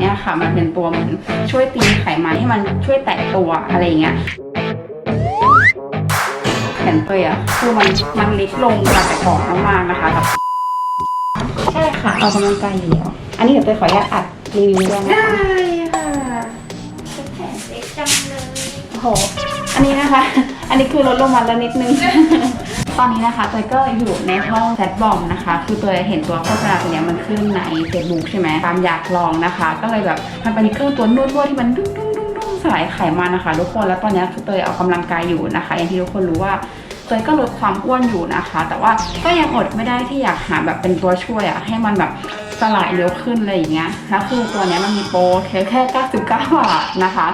เนี่ยค่ะ มันเป็นตัวเหมือนช่วยตีไขมันให้มันช่วยแตกตัวอะไรอย่างเงี้ยแขนเตยอะคือมันมันเล็กลงกว่าแต่ก่อนมากๆนะคะแบบใช่ค่ะออกกำลังกายอยู่แล้วอันนี้เดี๋ยวเตยขออนุญาตอัดรีวิวด้วยนะคะค่ะแขนเล็กจังเลยโอ้โหอันนี้นะคะ อันนี้คือลดลงมาแล้วนิดนึง ตอนนี้นะคะเตยก็อยู่ในห้องแซดบอมนะคะ คือเตยเห็นตัวโฆษณาตัวเนี้ยมันขึ้นใน Facebook ใช่ไหมตามอยากลองนะคะ ก็เลยแบบมันเป็นเครื่องตัวนวดๆที่มันดุ้งดุ้งดุ้งดุ้งสลายไขมันนะคะทุกคนแล้วตอนนี้คือเตยออกกำลังกายอยู่นะคะ อย่างที่ทุกคนรู้ว่าเตยก็ลดความอ้วนอยู่นะคะ แต่ว่าก็ยังอดไม่ได้ที่อยากหาแบบเป็นตัวช่วยอะให้มันแบบ ลายเร็วขึ้นอะไรอย่างเงี้ยแล้วคือตัวเนี้ยมันมีโปรแค่แค่ 99 บาทนะคะ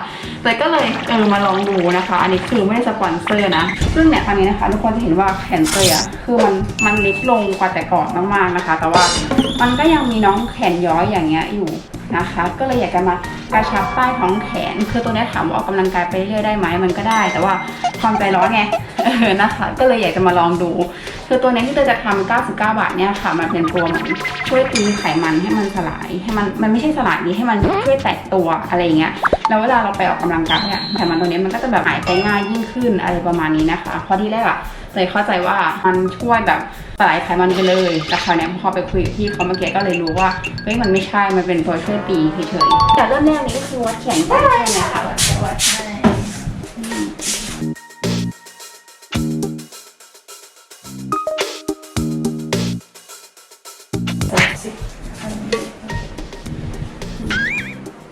เตยก็เลยเออมาลองดูนะคะ อันนี้คือไม่ได้สปอนเซอร์นะ ซึ่งเนี่ยตอนนี้นะคะ ทุกคนจะเห็นว่าแขนเตยอะคือมันมันเล็กลงกว่าแต่ก่อนมากๆนะคะ แต่ว่ามันก็ยังมีน้องแขนย้อยอย่างเงี้ยอยู่นะคะ ก็เลยอยากจะมากระชับใต้ท้องแขน คือตัวนี้ถามว่าออกกำลังกายไปเรื่อยได้ไหมมันก็ได้ แต่ว่าความใจร้อนไง เออนะคะ ก็เลยอยากจะมาลองดูคือตัวนี้ที่เตยจะทำ99 บาทเนี่ยค่ะมันเป็นตัวเหมือนช่วยตีไขมันให้มันสลายให้มันมันไม่ใช่สลายดีให้มันช่วยแตกตัวอะไรเงี้ยแล้วเวลาเราไปออกกำลังกายอะไขมันตัวนี้มันก็จะแบบหายไปง่ายยิ่งขึ้นอะไรประมาณนี้นะคะเพราะที่แรกอะเตยเข้าใจว่ามันช่วยแบบสลายไขมันไปเลยแต่คราวนี้พอไปคุยกับพี่เขาเมื่อกี้ก็เลยรู้ว่าเฮ้ยมันไม่ใช่มันเป็นตัวช่วยตีเฉยๆแต่เริ่มแรกนี้ก็คือวัดแขนก่อนใช่ไหมคะวัดให้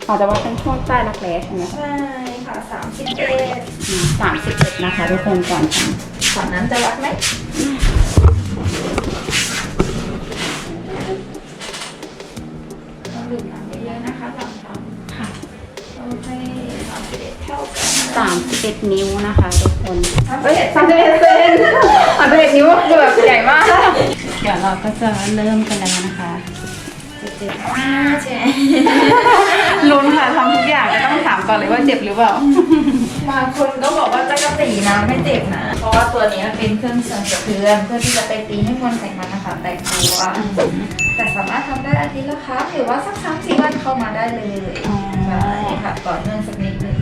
อาจจะว่าเป็นช่วงใต้รักแร้ใช่ไหมคะใช่ค่ะสามสิบเอ็ดสามสิบเอ็ดนะคะทุกคนก่อนทก่อนนั้นจะวัดไหมต้องดื่มน้ำเยอะๆนะคะหลังทำค่ะำโอเคสามสิบเอ็ดเท่ากันสามสิบเอ็ดนิ้วนะคะทุกคนเฮ้ยสามสิบเอ็ดเซนสามสิบเอ็ดนิ้วคือแบบใหญ่มากเดี๋ยวเราก็จะเริ่มกันแล้วนะคะเจ็ดห้าใช่ลุ้นค่ะทำทุกอย่างก็ต้องถามก่อนเลยว่าเจ็บหรือเปล่า บางคนก็บอกว่าจะกระตีนะไม่เจ็บนะ เพราะว่าตัวนี้มันเป็นเครื่องเสริมสะเทือนเพื่อที่จะไปตีให้มวลไขมันนะคะแตกตัวแต่สามารถทำได้อาทิตย์ละครั้งหรือว่าสักสามสี่วันเข้ามาได้เลยอ๋อใช่ค่ะต่อเนื่องสักนิดนึง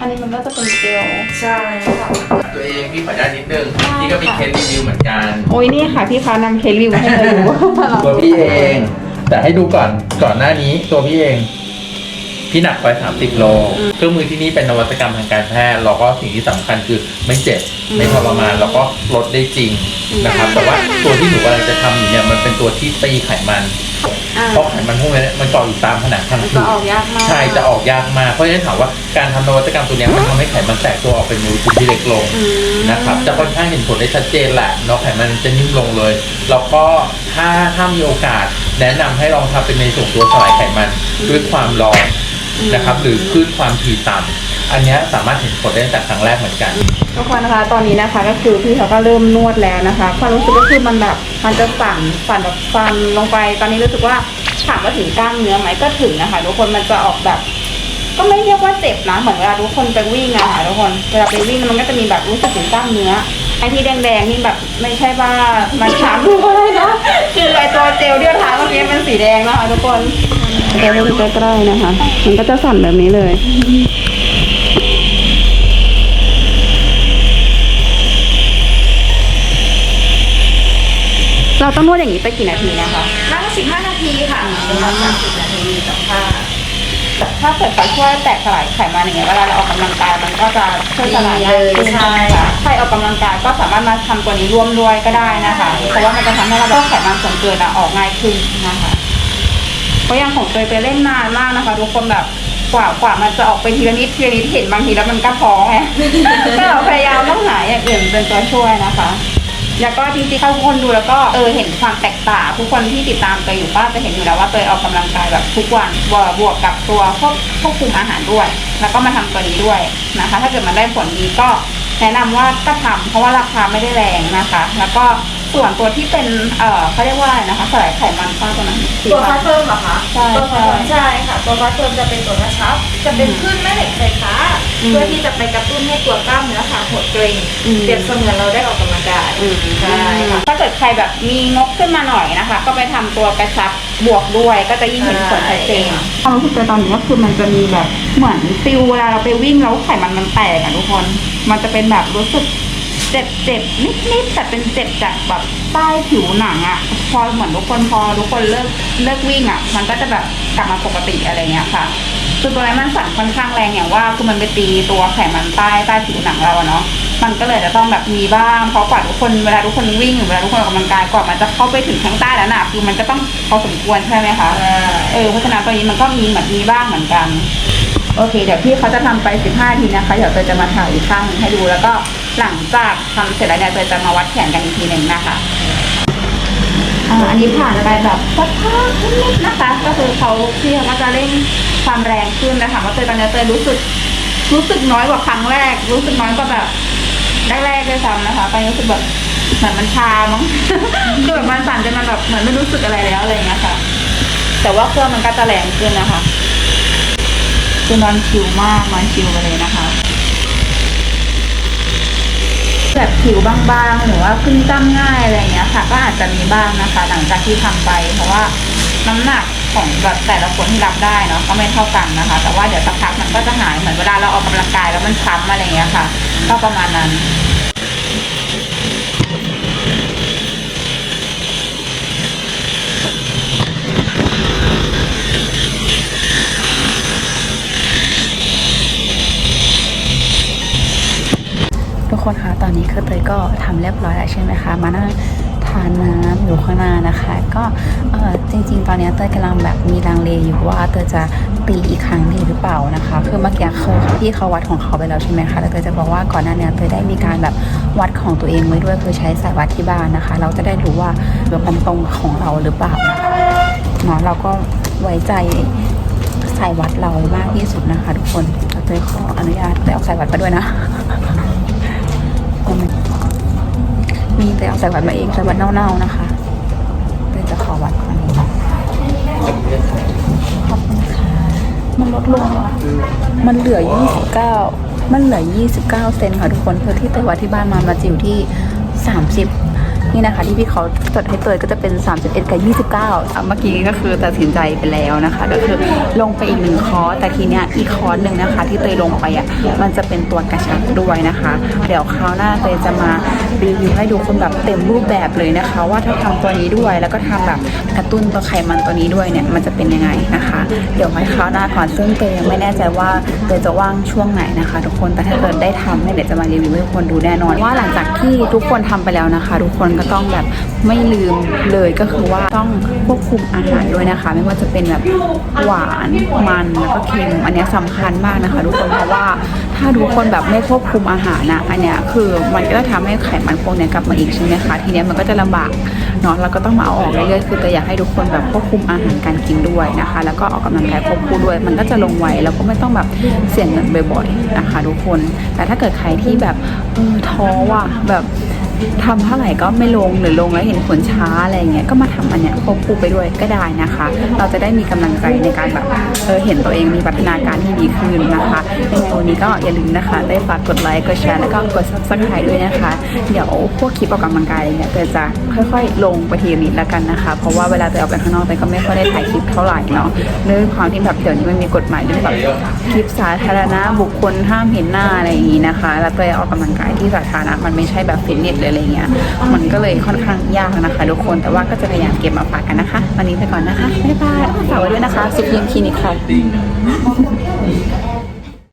อันนี้มันก็จะเป็นเจล ใช่ค่ะตัวเองพี่ขออนุญาตนิดนึงพี่ก็มีเคสรีวิวเหมือนกันโอ้ยนี่ค่ะพี่คะนำเคสรีวิวให้เลยดูตัวพี่เอง แต่ให้ดูก่อนก่อนหน้านี้ตัวพี่เองพี่หนักไป30โลเครื่องมือที่นี่เป็นนวัตกรรมทางการแพทย์แล้วก็สิ่งที่สำคัญคือไม่เจ็บไม่ทรมานแล้วก็ลดได้จริงนะครับ แต่ว่าตัวที่หนูกำลังจะทำอยู่เนี่ยมันเป็นตัวที่ตีไขมันอ่า เพราะไขมันพวกนี้เนี่ยมันเกาะอยู่ตามผนังทางมันผิจะวออกยากมาก ใช่จะออกยากมาก เพราะฉะนั้นถามว่าการทำนวัตกรรมตัวเนี้ยมันทำให้ไขมันแตกตัวออกเป็นโมเลกุลที่เล็กลง อืม นะครับจะค่อนข้างเห็นผลได้ชัดเจนแหละเนาะไขมันจะนิ่มลงเลย แล้วก็ถ้าถ้ามีโอกาสแนะนำให้ลองทำเป็นในส่วนตัวสลายไขมันด้วยความร้อนนะครับ หรือคลื่นความถี่ต่ำอันเนี้ยสามารถเห็นผลได้ตั้งแต่ครั้งแรกเหมือนกัน ทุกคนนะคะตอนนี้นะคะก็คือพี่เขาก็เริ่มนวดแล้วนะคะความรู้สึกก็คือมันแบบมันจะสั่นสั่นแบบสั่นลงไป ตอนนี้รู้สึกว่า ถามว่าถึงกล้ามเนื้อไหมก็ถึงนะคะทุกคนมันจะออกแบบ ก็ไม่เรียกว่าเจ็บนะเหมือนเวลาทุกคนไปวิ่งอะค่ะทุกคนเวลาไปวิ่งมันก็จะมีแบบรู้สึกถึงกล้ามเนื้อไอ้ที่แดงๆนี่แบบไม่ใช่ว่ามันช้ำหรืออะไรนะคือไอ้ตัวเจลที่เราทาเมื่อกี้เป็นสีแดงนะคะทุกคนเดี๋ยวดูใกล้ๆนะคะ มันก็จะสั่นแบบนี้เลยเราต้องนวดอย่างนี้ไปกี่นาทีนะคะ นั่งสิบห้านาทีค่ะ ประมาณสามสิบนาทีกับผ้าถ้าเกิดเขาช่วยแตกสลายไขมันอย่างเงี้ยเวลาเราออกกำลังกายมันก็จะช่วยสลายได้ขึ้นใช่ ค่ะใครออกกำลังกายก็สามารถมาทำตัวนี้ร่วมด้วยก็ได้นะคะ เพราะว่ามันจะทำให้เราลดไขมันส่วนเกินอะออกง่ายขึ้นนะคะเพราะอย่างของเตยไปเล่นนานมากนะคะ ทุกคนแบบกว่ากว่ามันจะออกไปทีละนิดทีละนิดเห็นบางทีแล้วมันก็ท้อไง ก็เราพยายามต้องหาอย่างอื่นเป็นตัวช่วยนะคะ แล้วก็จริงๆถ้าทุกคนดูแล้วก็เออเห็นความแตกต่างทุกคนที่ติดตามเตยอยู่ก็จะเห็นอยู่แล้วว่าเตยออกกำลังกายแบบทุกวันบวกบวกกับตัวควบควบคุมอาหารด้วย แล้วก็มาทำตัวนี้ด้วยนะคะ ถ้าเกิดมันได้ผลดีก็แนะนำว่าก็ทำเพราะว่าราคาไม่ได้แรงนะคะ แล้วก็ส่วนตัวที่เป็น เอ่อเขาเรียกว่าอะไรนะคะสลายไขมันป้าตัวนั้นตัวฟัดเฟิร์มเหรอคะ ใช่ตัวฟัดเฟิร์มใช่ใช่ค่ะ ตัวฟัดเฟิร์มจะเป็นตัวกระชับ จะเป็นคลื่นแม่เหล็กไฟฟ้าอืม เพื่อที่จะไปกระตุ้นให้ตัวกล้ามเนื้อขาหดเกร็งอืมเปรียบเสมือนเราได้ออกกำลังกายใช่ค่ะถ้าเกิดใครแบบมีงบขึ้นมาหน่อยนะคะ ก็ไปทำตัวกระชับบวกด้วยก็จะยิ่งเห็นผลชัดเจนความรู้สึกตัวตอนนี้ก็คือมันจะมีแบบเหมือนฟิลเวลาเราไปวิ่งแล้วไขมันมันแตกอะทุกคน มันจะเป็นแบบรู้สึกเจ็บเจ็บนิดนิดๆแต่เป็นเจ็บจากแบบใต้ผิวหนังอะพอเหมือนทุกคนพอทุกคนเลิกเลิกวิ่งอะมันก็จะแบบกลับมาปกติอะไรเงี้ยค่ะ คือตัวนั้นมันสั่นค่อนข้างแรงอย่างว่าคือมันไปตีตัวไขมันใต้ใต้ผิวหนังเราอะเนาะมันก็เลยจะต้องแบบมีบ้างเพราะกว่าทุกคนเวลาทุกคนวิ่งหรือเวลาทุกคนออกกำลังกายกว่ามันจะเข้าไปถึงข้างใต้แล้วน่ะคือมันก็ต้องพอสมควรใช่ไหมคะเออเพราะฉะนั้นตอนนี้มันก็มีเหมือนมีบ้างเหมือนกัน โอเค เดี๋ยวพี่เขาจะทำไป 15 ทีนะคะ เดี๋ยวเตยจะมาถ่ายอีกข้างหนึ่งให้ดูแล้วก็หลังจากทำเสร็จแล้วเนี่ยเตยจะมาวัดแขนกันอีกทีหนึ่งนะคะ อ่าอันนี้ผ่านไปแบบสักพักนิดๆนะคะ ก็คือเขาพี่เขาก็จะเร่งความแรงขึ้นนะคะว่าเตยตอนนี้เตยรู้สึก รู้สึกน้อยกว่าครั้งแรก รู้สึกน้อยกว่าแบบแรกๆด้วยซ้ำนะคะ ไปรู้สึกแบบเหมือนมันชามั้ง คือแบบมันสั่นจนมันแบบเหมือนไม่รู้สึกอะไรแล้วอะไรอย่างเงี้ยค่ะ แต่ว่าเครื่องมันก็จะแรงขึ้นนะคะคือนอนชิลมากนอนชิลไปเลยนะคะ แบบผิวบางๆ หรือว่าขึ้นตั้มง่ายอะไรเงี้ยค่ะ ก็อาจจะมีบ้างนะคะ หลังจากที่ทำไป เพราะว่าน้ำหนักของแบบแต่ละคนที่รับได้เนาะก็ไม่เท่ากันนะคะ แต่ว่าเดี๋ยวสักพักมันก็จะหายเหมือนเวลาเราออกกาลังกายแล้วมันช้ำอะไรเงี้ยค่ะ ก็ประมาณนั้น กคนคะตอนนี้คือเตยก็ทำเรียบร้อยแล้วใช่ไหมคะ มานั่งทานน้ำอยู่ข้างหน้านะคะ ก็เออจริง ๆ ตอนนี้เตยกำลังแบบมีลังเลอยู่ว่าเตยจะตีอีกครั้งดีหรือเปล่านะคะ คือเมื่อกี้คือพี่เขาวัดของเขาไปแล้วใช่ไหมคะแล้วเตยจะบอกว่าก่อนหน้านี้เตยได้มีการแบบวัดของตัวเองไว้ด้วยคือใช้สายวัดที่บ้านนะคะ เราจะได้รู้ว่าแบบมันตรงของเราหรือเปล่านะคะเนาะเราก็ไว้ใจสายวัดเรามากที่สุดนะคะ ทุกคนเตยขออนุญาตเตยเอาสายวัดไปด้วยนะ มีแต่เอาใส่วัดมาเองใส่วัดเน่าๆนะคะเดี๋ยวจะขอวัดก่อนขอบคุณค่ะมันลดลงมันเหลือ 29 มันเหลือ 29 เซนค่ะทุกคนคือที่ไตยวัดที่บ้านมามาจิ๋วที่ 30 นี่นะคะที่พี่เขาจดให้เตยก็จะเป็น 31 กับ 29เมื่อกี้ก็คือตัดสินใจไปแล้วนะคะ ก็คือลงไปอีกหนึ่งคอร์สแต่ทีเนี้ยอีกคอร์สหนึ่งนะคะ ที่เตยลงไปอะมันจะเป็นตัวกระชับด้วยนะคะ เดี๋ยวคราวหน้าเตยจะมารีวิวให้ดูคนแบบเต็มรูปแบบเลยนะคะ ว่าถ้าทำตัวนี้ด้วยแล้วก็ทำแบบกระตุ้นตัวไขมันตัวนี้ด้วยเนี่ยมันจะเป็นยังไงนะคะ เดี๋ยวไว้คราวหน้าก่อนซึ่งเตยยังไม่แน่ใจว่าเตยจะว่างช่วงไหนนะคะ ทุกคนแต่ถ้าเกิดได้ทำเนี่ยเดี๋ยวจะมารีวิวให้คนดูแน่นอนว่าหลังจากที่ทุกคนทำไปแล้วนะคะ ทุกคนก็ต้องแบบไม่ลืมเลยก็คือว่าต้องควบคุมอาหารด้วยนะคะ ไม่ว่าจะเป็นแบบหวานมันแล้วก็เค็มอันนี้ยสำคัญมากนะคะทุกคนเพราะว่าถ้าทุกคนแบบไม่ควบคุมอาหารนะอันเนี้ยคือมันก็จะทำให้ไขมันพวกนี้กลับมาอีกใช่ไหมคะทีเนี้ยมันก็จะลำบากเนาะเราก็ต้องมาเอาออกเรื่อยๆคือแต่อยากให้ทุกคนแบบควบคุมอาหารการกินด้วยนะคะ แล้วก็ออกกำลังกายควบคู่ด้วย มันก็จะลงไวแล้วก็ไม่ต้องแบบเสี่ยงเงินบ่อยๆนะคะ ทุกคน แต่ถ้าเกิดใครที่แบบท้อว่ะแบบ ทำเท่าไหร่ก็ไม่ลงหรือลงแล้วเห็นผลช้าอะไรเงี้ยก็มาทำอันเนี้ยควบคู่ไปด้วยก็ได้นะคะ เราจะได้มีกำลังใจในการแบบเออเห็นตัวเองมีพัฒนาการที่ดีขึ้นนะคะยังไงวันนี้ก็อย่าลืมนะคะ ได้ฝากกดไลค์กดแชร์แล้วก็กด subscribe ด้วยนะคะ เดี๋ยวพวกคลิปออกกำลังกายเนี่ยเตยจะค่อยๆ ลงไปทีละนิดล้วกันนะคะ เพราะว่าเวลาเตยออกไปข้างนอกเตยก็ไม่ค่อยได้ถ่ายคลิปเท่าไหร่เนาะเรื่องความที่แบบเดี๋ยวนี้มันมีกฎหมายเรื่องแบบคลิปสาธารณะบุคคลห้ามเห็นหน้าอะไรอย่างนี้นะคะ แล้วเตยออกกำลังกายที่สาธารณะมันไม่ใช่แบบฟิตเนสหรืออะไรเงี้ย มันก็เลยค่อนข้างยากนะคะ ทุกคนแต่ว่าก็จะพยายามเก็บมาฝากกันนะคะ วันนี้ไปก่อนนะคะบ๊ายบายฝากไว้ด้วยนะคะสุขยิมคลินิกค่ะ